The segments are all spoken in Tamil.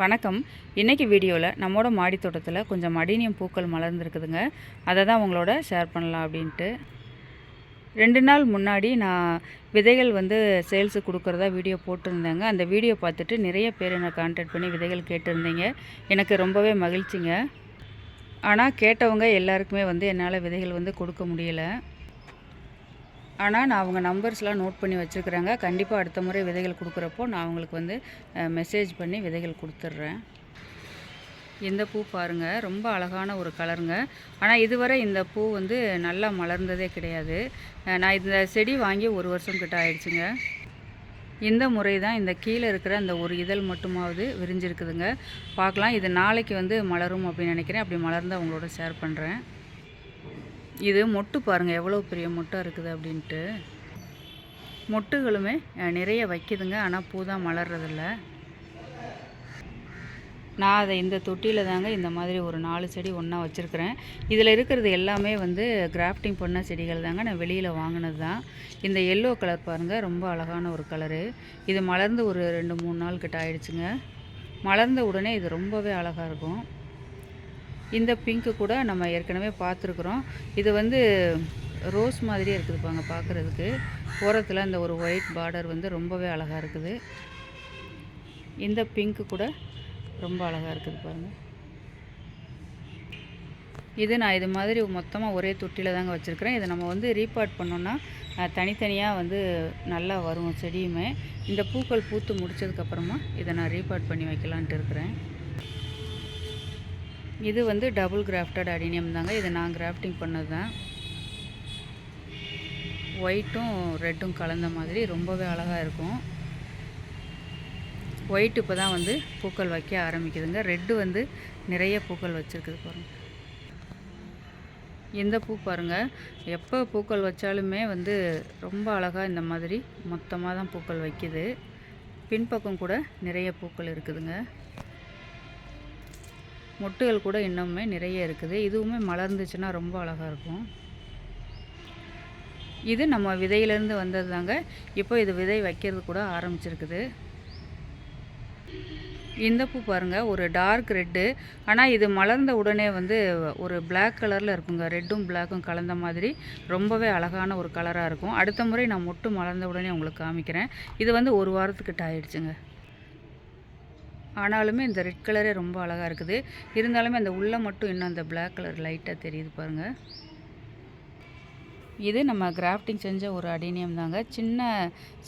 வணக்கம். இன்றைக்கி வீடியோவில் நம்மளோட மாடி தோட்டத்தில் கொஞ்சம் மடினியம் பூக்கள் மலர்ந்துருக்குதுங்க. அதை தான் உங்களோட ஷேர் பண்ணலாம் அப்படின்ட்டு. ரெண்டு நாள் முன்னாடி நான் விதைகள் வந்து சேல்ஸு கொடுக்குறதா வீடியோ போட்டிருந்தேங்க. அந்த வீடியோ பார்த்துட்டு நிறைய பேர் என்னை கான்டாக்ட் பண்ணி விதைகள் கேட்டிருந்தீங்க. எனக்கு ரொம்பவே மகிழ்ச்சிங்க. ஆனால் கேட்டவங்க எல்லாருக்குமே வந்து என்னால் விதைகள் வந்து கொடுக்க முடியலை. ஆனால் நான் அவங்க நம்பர்ஸ்லாம் நோட் பண்ணி வச்சுருக்குறேங்க. கண்டிப்பாக அடுத்த முறை விதைகள் கொடுக்குறப்போ நான் அவங்களுக்கு வந்து மெசேஜ் பண்ணி விதைகள் கொடுத்துட்றேன். இந்த பூ பாருங்கள் ரொம்ப அழகான ஒரு கலருங்க ஆனால் இதுவரை இந்த பூ வந்து நல்லா மலர்ந்ததே கிடையாது. நான் இந்த செடி வாங்கி ஒரு வருஷம் கிட்ட ஆயிடுச்சுங்க. இந்த முறை தான் இந்த கீழே இருக்கிற அந்த ஒரு இதழ் மட்டுமாவது விரிஞ்சிருக்குதுங்க. பார்க்கலாம். இது நாளைக்கு வந்து மலரும் அப்படின்னு நினைக்கிறேன். அப்படி மலர்ந்து அவங்களோட ஷேர் பண்ணுறேன் இது மொட்டு பாருங்கள் எவ்வளோ பெரிய மொட்டாக இருக்குது அப்படின்ட்டு. மொட்டுகளுமே நிறைய வைக்குதுங்க ஆனால் பூ தான் மலர்றதில்ல. நான் அதை இந்த தொட்டியில் தாங்க இந்த மாதிரி ஒரு நாலு செடி ஒன்றா வச்சுருக்கிறேன். இதில் இருக்கிறது எல்லாமே வந்து கிராஃப்டிங் பண்ண செடிகள் தாங்க நான் வெளியில் வாங்கினது தான். இந்த எல்லோ கலர் பாருங்கள் ரொம்ப அழகான ஒரு கலரு. இது மலர்ந்து ஒரு ரெண்டு மூணு நாள் கிட்ட ஆயிடுச்சுங்க. மலர்ந்த உடனே இது ரொம்பவே அழகாக இருக்கும். இந்த பிங்க்கு கூட நம்ம ஏற்கனவே பார்த்துருக்குறோம். இது வந்து ரோஸ் மாதிரியே இருக்குது பாங்க பார்க்குறதுக்கு. ஓரத்தில் அந்த ஒரு ஒயிட் பார்டர் வந்து ரொம்பவே அழகாக இருக்குது. இந்த பிங்க்கு கூட ரொம்ப அழகாக இருக்குது பாருங்கள் இது நான் இது மாதிரி மொத்தமாக ஒரே தொட்டியில் தாங்க வச்சுருக்கிறேன். இதை நம்ம வந்து ரீபார்ட் பண்ணோன்னா தனித்தனியாக வந்து நல்லா வரும் செடியுமே. இந்த பூக்கள் பூத்து முடிச்சதுக்கப்புறமா இதை நான் ரீபார்ட் பண்ணி வைக்கலான்ட்டு இருக்கிறேன். இது வந்து டபுள் கிராஃப்டட் அடினியம் தாங்க. இது நான் கிராஃப்டிங் பண்ணது தான் ஒயிட்டும் ரெட்டும் கலந்த மாதிரி ரொம்பவே அழகாக இருக்கும். ஒயிட் இப்போ தான் வந்து பூக்கள் வைக்க ஆரம்பிக்குதுங்க. ரெட்டு வந்து நிறைய பூக்கள் வச்சுருக்குது பாருங்கள் எந்த பூ பாருங்கள் எப்போ பூக்கள் வச்சாலுமே வந்து ரொம்ப அழகாக இந்த மாதிரி மொத்தமாக தான் பூக்கள் வைக்குது. பின்பக்கம் கூட நிறைய பூக்கள் இருக்குதுங்க. மொட்டுகள் கூட இன்னுமே நிறைய இருக்குது. இதுவுமே மலர்ந்துச்சுன்னா ரொம்ப அழகாக இருக்கும். இது நம்ம விதையிலேருந்து வந்தது தாங்க இப்போ இது விதை வைக்கிறது கூட ஆரம்பிச்சிருக்குது. இந்த பூ பாருங்கள் ஒரு டார்க் ரெட்டு. ஆனால் இது மலர்ந்த உடனே வந்து ஒரு பிளாக் கலரில் இருக்குங்க. ரெட்டும் பிளாக்கும் கலந்த மாதிரி. ரொம்பவே அழகான ஒரு கலராக இருக்கும். அடுத்த முறை நான் மொட்டு மலர்ந்த உடனே உங்களுக்கு காமிக்கிறேன். இது வந்து ஒரு வாரத்துக்கிட்ட ஆயிடுச்சுங்க. ஆனாலுமே இந்த ரெட் கலரே ரொம்ப அழகாக இருக்குது. இருந்தாலுமே அந்த உள்ளே மட்டும் இன்னும் அந்த பிளாக் கலர் லைட்டாக தெரியுது பாருங்கள் இது நம்ம கிராஃப்டிங் செஞ்ச ஒரு அடினியம் தாங்க. சின்ன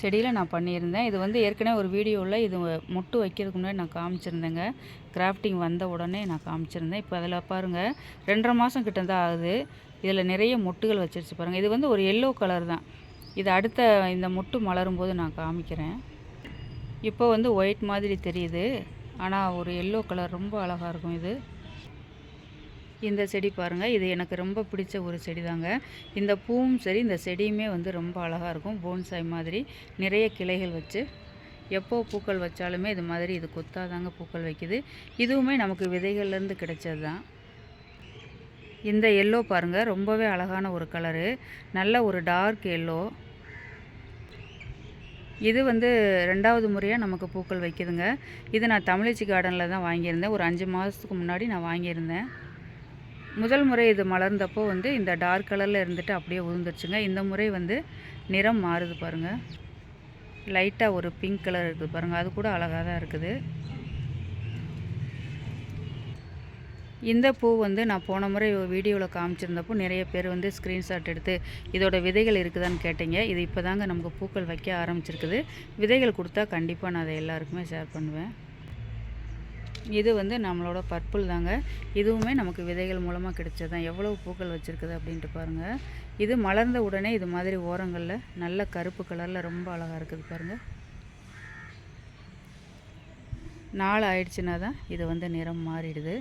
செடியில் நான் பண்ணியிருந்தேன். இது வந்து ஏற்கனவே ஒரு வீடியோவில் இது மொட்டு வைக்கிறதுக்கு முன்னாடி நான் காமிச்சிருந்தேங்க. கிராஃப்டிங் வந்த உடனே நான் காமிச்சிருந்தேன். இப்போ அதில் பாருங்கள் ரெண்டரை மாதம் கிட்ட தான் ஆகுது. இதில் நிறைய மொட்டுகள் வச்சிருச்சு பாருங்கள் இது வந்து ஒரு எல்லோ கலர் தான். இது அடுத்த இந்த மொட்டு மலரும் போது நான் காமிக்கிறேன். இப்போ வந்து ஒயிட் மாதிரி தெரியுது. ஆனால் ஒரு எல்லோ கலர் ரொம்ப அழகாக இருக்கும் இது. இந்த செடி பாருங்கள் இது எனக்கு ரொம்ப பிடிச்ச ஒரு செடி தாங்க இந்த பூவும் சரி இந்த செடியுமே வந்து ரொம்ப அழகாக இருக்கும் போன்சாய் மாதிரி. நிறைய கிளைகள் வச்சு. எப்போ பூக்கள் வச்சாலுமே இது மாதிரி இது கொத்தாதாங்க பூக்கள் வைக்குது. இதுவுமே நமக்கு விதைகள்லேருந்து கிடைச்சது தான் இந்த எல்லோ பாருங்கள் ரொம்பவே அழகான ஒரு கலரு நல்ல ஒரு டார்க் எல்லோ இது வந்து ரெண்டாவது முறையாக நமக்கு பூக்கள் வைக்குதுங்க. இது நான் தமிழச்சி கார்டனில் தான் வாங்கியிருந்தேன். ஒரு அஞ்சு மாதத்துக்கு முன்னாடி நான் வாங்கியிருந்தேன். முதல் முறை இது மலர்ந்தப்போ வந்து இந்த டார்க் கலரில் இருந்துட்டு அப்படியே உதிர்ந்துருச்சுங்க. இந்த முறை வந்து நிறம் மாறுது பாருங்கள் லைட்டாக ஒரு பிங்க் கலர் இருக்குது பாருங்கள் அது கூட அழகாக தான் இருக்குது. இந்த பூ வந்து நான் போன முறை வீடியோவில் காமிச்சிருந்தப்போ நிறைய பேர் வந்து ஸ்க்ரீன்ஷாட் எடுத்து இதோட விதைகள் இருக்குதான்னு கேட்டீங்க. இது இப்போ தாங்க நமக்கு பூக்கள் வைக்க ஆரம்பிச்சிருக்குது. விதைகள் கொடுத்தா கண்டிப்பாக நான் அதை எல்லாருக்குமே ஷேர் பண்ணுவேன். இது வந்து நம்மளோட பர்பிள் தாங்க. இதுவுமே நமக்கு விதைகள் மூலமாக கிடைச்சது தான் எவ்வளோ பூக்கள் வச்சுருக்குது அப்படின்ட்டு பாருங்கள் இது மலர்ந்த உடனே இது மாதிரி ஓரங்களில் நல்ல கருப்பு கலரில் ரொம்ப அழகாக இருக்குது பாருங்கள் நாள் ஆயிடுச்சுன்னா தான் இது வந்து நிறம் மாறிடுது.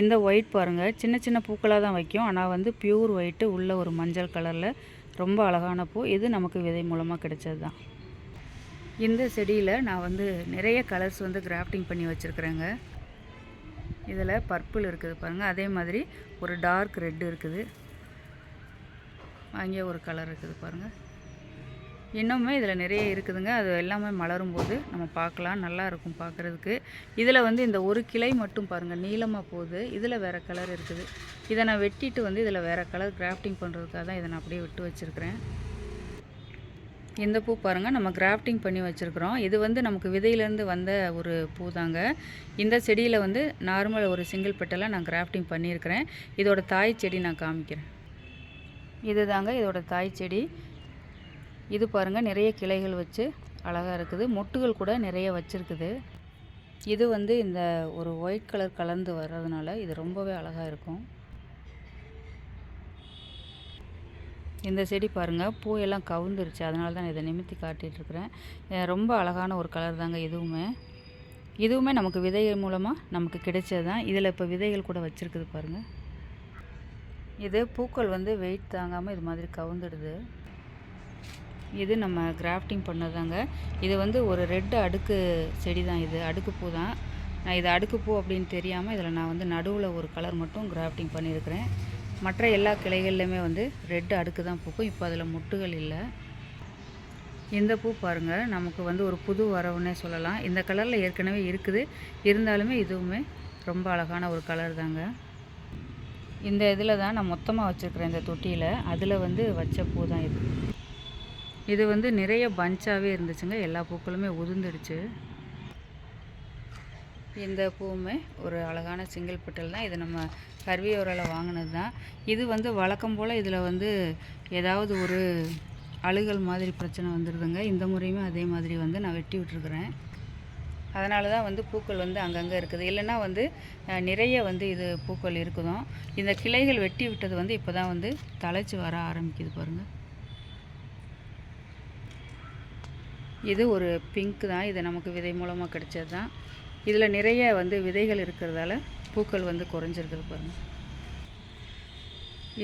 இந்த ஒயிட் பாருங்கள் சின்ன சின்ன பூக்களாக தான் வைக்கும். ஆனால் வந்து பியூர் ஒயிட்டு உள்ள ஒரு மஞ்சள் கலரில் ரொம்ப அழகான பூ. இது நமக்கு விதை மூலமாக கிடைச்சது தான். இந்த செடியில் நான் வந்து நிறைய கலர்ஸ் வந்து கிராஃப்டிங் பண்ணி வச்சுருக்குறேங்க. இதில் பர்பிள் இருக்குது பாருங்கள் அதே மாதிரி ஒரு டார்க் ரெட் இருக்குது. அங்கே ஒரு கலர் இருக்குது பாருங்கள் இன்னுமே இதில் நிறைய இருக்குதுங்க. அது எல்லாமே மலரும் போது நம்ம பார்க்கலாம். நல்லா இருக்கும் பார்க்குறதுக்கு. இதில் வந்து இந்த ஒரு கிளை மட்டும் பாருங்கள் நீளமாக போகுது. இதில் வேறு கலர் இருக்குது. இதை நான் வெட்டிட்டு வந்து இதில் வேறு கலர் கிராஃப்டிங் பண்ணுறதுக்காக தான் இதை நான் அப்படியே விட்டு வச்சுருக்கிறேன். இந்த பூ பாருங்கள் நம்ம கிராஃப்டிங் பண்ணி வச்சுருக்குறோம். இது வந்து நமக்கு விதையிலேருந்து வந்த ஒரு பூ தாங்க இந்த செடியில் வந்து நார்மல் ஒரு சிங்கிள் பெட்டெல்லாம் நான் கிராஃப்டிங் பண்ணியிருக்கிறேன். இதோட தாய் செடி நான் காமிக்கிறேன். இது தாங்க இதோட தாய் செடி. இது பாருங்கள் நிறைய கிளைகள் வச்சு அழகாக இருக்குது. மொட்டுகள் கூட நிறைய வச்சுருக்குது. இது வந்து இந்த ஒரு ஒயிட் கலர் கலந்து வர்றதுனால இது ரொம்பவே அழகாக இருக்கும். இந்த செடி பாருங்கள் பூ எல்லாம் கவுந்துருச்சு. அதனால தான் இதை நிமித்தி காட்டிகிட்ருக்குறேன் ரொம்ப அழகான ஒரு கலர் தாங்க இதுவுமே. இதுவுமே நமக்கு விதைகள் மூலமாக நமக்கு கிடைச்சது தான். இதில் இப்போ விதைகள் கூட வச்சுருக்குது பாருங்கள் இது பூக்கள் வந்து வெயிட் தாங்காமல் இது மாதிரி கவுந்துடுது. இது நம்ம கிராஃப்டிங் பண்ணதாங்க. இது வந்து ஒரு ரெட் அடுக்கு செடி தான் இது அடுக்கு பூ தான் நான் இது அடுக்கு பூ அப்படின்னு தெரியாமல் இதில் நான் வந்து நடுவில் ஒரு கலர் மட்டும் கிராஃப்டிங் பண்ணியிருக்கிறேன். மற்ற எல்லா கிளைகள்லையுமே வந்து ரெட் அடுக்கு தான் பூக்கும். இப்போ அதில் முட்டுகள் இல்லை. இந்த பூ பாருங்கள் நமக்கு வந்து ஒரு புது வரவுன்னே சொல்லலாம். இந்த கலரில் ஏற்கனவே இருக்குது. இருந்தாலுமே இதுவுமே ரொம்ப அழகான ஒரு கலர் தாங்க. இந்த இதில் தான் நான் மொத்தமாக வச்சுருக்கிறேன் இந்த தொட்டியில். அதில் வந்து வச்ச பூ தான் இது. இது வந்து நிறைய பஞ்சாகவே இருந்துச்சுங்க. எல்லா பூக்களுமே உதிர்ந்துடுச்சு. இந்த பூவுமே ஒரு அழகான சிங்கிள் பெட்டல் தான். இது நம்ம கருவியோரில் வாங்கினது தான். இது வந்து வழக்கம் போல் இதில் வந்து ஏதாவது ஒரு அழுகல் மாதிரி பிரச்சனை வந்துடுதுங்க இந்த முறையுமே அதே மாதிரி வந்து நான் வெட்டி விட்டுருக்குறேன். அதனால தான் வந்து பூக்கள் வந்து அங்கங்கே இருக்குது. இல்லைன்னா வந்து நிறைய வந்து இது பூக்கள் இருக்குதும். இந்த கிளைகள் வெட்டி விட்டது வந்து இப்போ தான் வந்து தழைச்சி வர ஆரம்பிக்குது பாருங்கள் இது ஒரு பிங்க் தான். இது நமக்கு விதை மூலமாக கிடைச்சது தான். இதில் நிறைய வந்து விதைகள் இருக்கிறதால பூக்கள் வந்து குறைஞ்சிருக்குது பாருங்கள்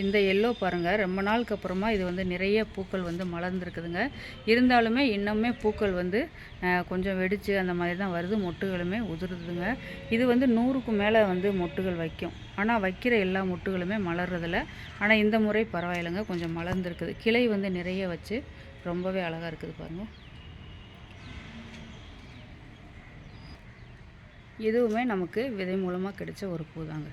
இந்த எல்லோ பாருங்கள் ரொம்ப நாளுக்கு அப்புறமா இது வந்து நிறைய பூக்கள் வந்து மலர்ந்துருக்குதுங்க. இருந்தாலுமே இன்னுமே பூக்கள் வந்து கொஞ்சம் வெடித்து அந்த மாதிரி தான் வருது. மொட்டுகளுமே உதிருதுங்க. இது வந்து நூறுக்கு மேலே வந்து மொட்டுகள் வைக்கும். ஆனால் வைக்கிற எல்லா மொட்டுகளுமே மலர்றதில்ல. ஆனால் இந்த முறை பரவாயில்லைங்க. கொஞ்சம் மலர்ந்துருக்குது. கிளை வந்து நிறைய வச்சு ரொம்பவே அழகாக இருக்குது பாருங்கள் இதுவுமே நமக்கு விதை மூலமாக கிடைச்ச ஒரு பூ தாங்க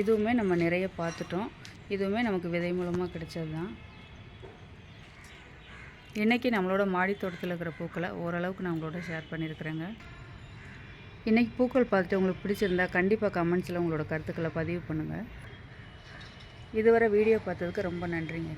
இதுவுமே நம்ம நிறைய பார்த்துட்டோம். இதுவுமே நமக்கு விதை மூலமாக கிடைச்சது தான் இன்றைக்கி நம்மளோட மாடி தோட்டத்தில் இருக்கிற பூக்களை ஓரளவுக்கு நான் உங்களோட ஷேர் பண்ணியிருக்கிறேங்க. இன்றைக்கி பூக்கள் பார்த்துட்டு உங்களுக்கு பிடிச்சிருந்தா கண்டிப்பாக கமெண்ட்ஸில் உங்களோட கருத்துக்களை பதிவு பண்ணுங்கள் இதுவரை வீடியோ பார்த்ததுக்கு ரொம்ப நன்றிங்க.